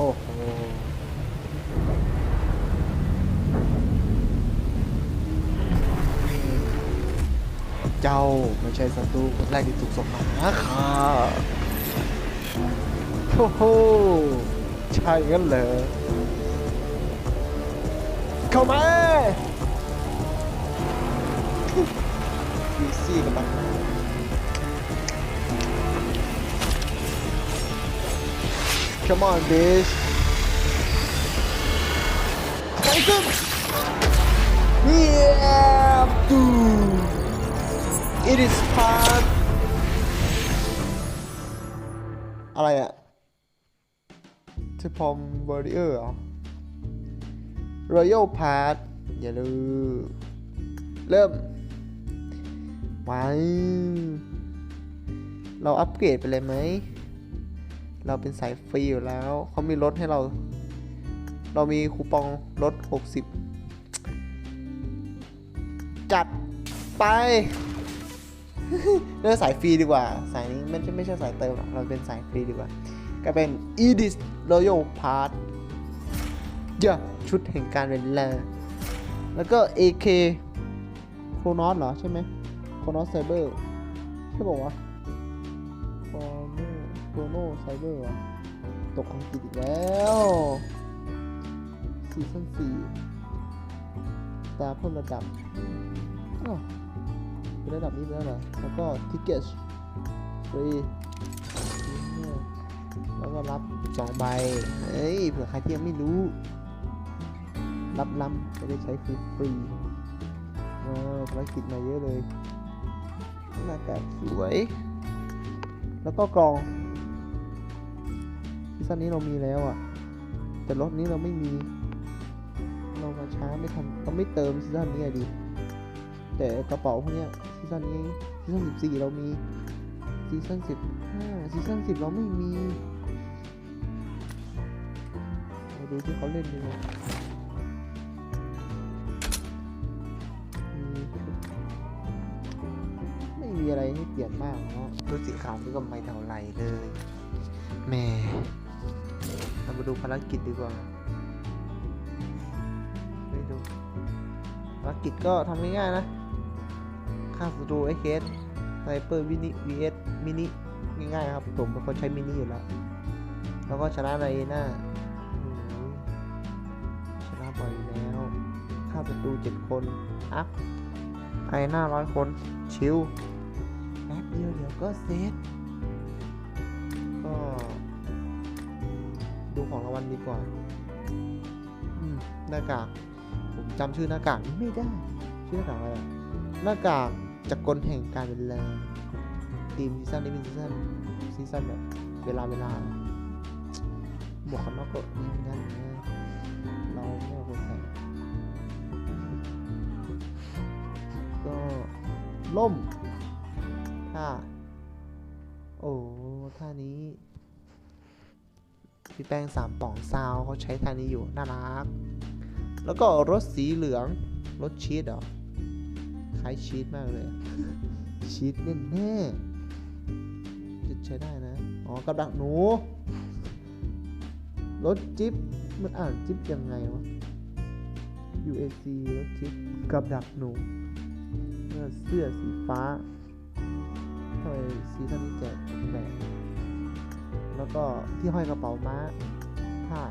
โอ้โหเจ้าไม่ใช่ศัตรูคนแรกที่ถูกส่งมาหาข้าโอ้โหใช่งั้นเหรอเข้ามาวีซี่กับบักม Come on bitch ไปขึ้นเฮียตู It is part อะไรอะเทพอมบอริเออร์เหรอ Royal Pass อย่าลืมเริ่มไปเราอัปเกรดไปเลยไหม เราเป็นสายฟรีอยู่แล้ว เขามีลดให้เรา เรามีคูปองลด 60 จัดไปเลือกสายฟรีดีกว่า สายนี้ไม่ใช่ไม่ใช่สายเติมหรอกเราเป็นสายฟรีดีกว่า ก็เป็น Edis Royal Pass เยอะชุดแห่งการเวลาแล้วก็ AK โครนอสเหรอใช่ไหมโครนอสไซเบอร์ใช่บอกว่าวะ โรโนไซเบอร์วะตกอังกฤษอีกแล้วซีซั่นสี่ตาเพิ่มระดับเป็นระดับนี้แล้วเหรอแล้วก็ทิกเก็ตฟรีแล้วก็รับสองใบเฮ้ยเผื่อใครที่ยังไม่รู้ รับล้ำจะได้ใช้ฟรีฟรีเออภารกิจมาเยอะเลยหน้ากากสวย แล้วก็กรอง ซีซั่นนี้เรามีแล้วอะ แต่รถนี้เราไม่มี เรามาช้าไม่ทันเราไม่เติมซีซั่นนี้อดิแต่กระเป๋าพวกเนี้ยซีซั่นนี้ซีซั่นสิบสี่เรามีซีซั่นสิบห้าซีซั่นสิบเราไม่มีมาดูที่เขาเล่นดูนะมีไม่มีอะไรให้เปลี่ยนมากเนาะรถสีขาวนี่ก็ไม่เท่าไรเลยแหม่ มาดูภารกิจดีกว่าไปดูภารกิจก็ทำง่ายๆนะฆ่าศัตรูไอเคสไซเปอร์วินิ vs มินิง่ายๆครับผมเป็นคนใช้มินิอยู่แล้ว แล้วก็ชนะในหน้าชนะบ่อยแล้วฆ่าศัตรูเจ็ดคนอัพไอหน้าร้อยคนชิวแป๊บเดียวเดี๋ยวก็เซตก็ ดูของรางวัลดีกว่าอืมหน้ากาก ผมจำชื่อหน้ากากไม่ได้ ชื่อหน้ากากอะไรอะหน้ากากจักรกลแห่งการเวลาทีมซีซั่นนี้เป็นซีซั่นซีซั่นแบบเวลาเวลาหมวกกันน็อกก็นี่เหมือนกันนะเราไม่ควรใส่ก็ล่มท่าโอ้ท่านี้ พี่แป้งสามป่องซาวเขาใช้ท่านี้อยู่น่ารัก แล้วก็รถสีเหลืองรถชีสเหรอคล้ายชีสมากเลยชีสแน่แน่ๆจะใช้ได้นะ อ๋อกับดักหนูรถจิ๊บมันอ่านจิ๊บยังไงวะ UAC รถจิ๊บกับดักหนูเสื้อสีฟ้าทำไมซีซั่นนี้แจกแปลก แล้วก็ที่ห้อยกระเป๋าม้าผ้า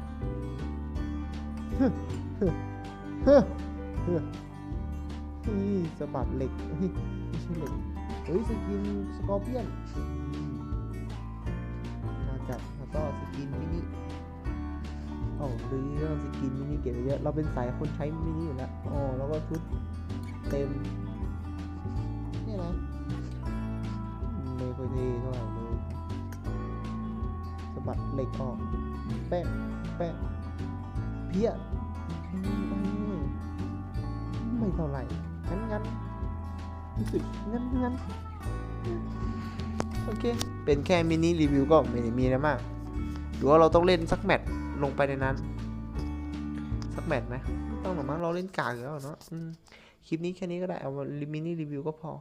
นี่สะบัดเหล็กเฮ้ไม่ใช่เหล็กเฮ้ยสกินสกอร์เปียนน่าจัดแล้วก็สกินมินิอ๋อหรือสกินมินิเก็บเยอะเราเป็นสายคนใช้มินิอยู่แล้วอ๋อแล้วก็ชุดเต็มนี่นะไม่ค่อยเท่เท่าไหร่ เลยสะบัดเหล็กออกแป้งแป้งเพี้ยไม่เท่าไหร่งั้นงั้นรู้สึกงั้นงั้นโอเค เป็นแค่มินิรีวิวก็ไม่ได้มีอะไรมาก หรือว่าเราต้องเล่นสักแมตช์ลงไปในนั้น สักแมตช์ไหมต้องหรอกมั้งเราเล่นกากอยู่แล้วเนาะคลิปนี้แค่นี้ก็ได้ เอามินิรีวิวก็พอ